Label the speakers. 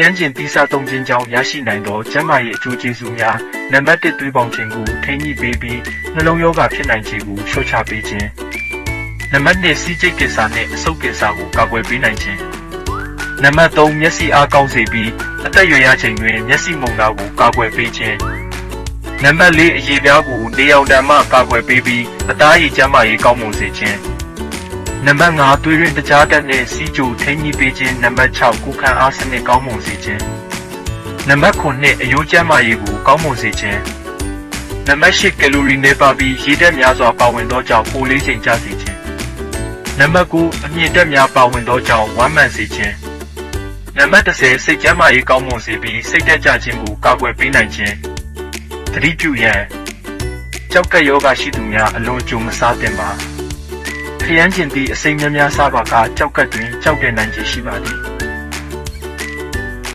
Speaker 1: ယမ်းကျင်တိစသုံးခြင်းကြောင့်ရရှိနိုင်သောကျန်းမာရေးအကျိုးကျေးဇူးများနံပါတ်1သွေးပေါင်ခြင်းကိုထိန်းညှိပေးပြီးနှလုံးရောဂါဖြစ်နိုင်ခြင်းကိုလျှော့ချပေးခြင်းနံပါတ်2စီးကျိတ်ကိစ္စနှင့်အဆုတ်ကိစ္စကိုကာကွယ်ပေးနိုင်ခြင်းနံပါတ်3မျက်စိအားကောင်းစေပြီးအသက်ရွယ်ရချိန်တွင်မျက်စိမုံတာကိုကာကွယ်ပေးခြင်းနံပါတ်4အရေးပြားကိုနေအောင်တန်မှကာကွယ်ပေးပြီးအသားရည်ကျန်းမာရေးကောင်းမွန်စေခြင်း နံပါတ်5သွေးရင်းတကြားတက်နဲ့စီးကြိုထိန်းကြီးပေးခြင်းနံပါတ်6ကုခံအားစနစ်ကောင်းမွန်စေခြင်းနံပါတ်9အယိုးကျန်းမာရေးကိုကောင်းမွန်စေခြင်းနံပါတ်10ကယ်လိုရီနည်းပါးပြီးရေဓာတ်များစွာပါဝင်သောကြောင့်ပိုလေးချိန်ကျစေခြင်းနံပါတ်9အမြင့်တက်များပါဝင်သောကြောင့်ဝမ်းမှန်စေခြင်းနံပါတ်10စိတ်ကျန်းမာရေးကောင်းမွန်စေပြီးစိတ်တက်ကြခြင်းကိုကာကွယ်ပေးနိုင်ခြင်းသတိပြုရန်ကြောက်ကက်ယောဂရှိသူများအလွန်ကြုံမစားသင့်ပါ ခရမ်းကျင်ပြီးအစိမ်းများများစားပါကကြောက်ကတ်တွင်ကြောက်တဲ့နိုင်ခြေရှိပါသည်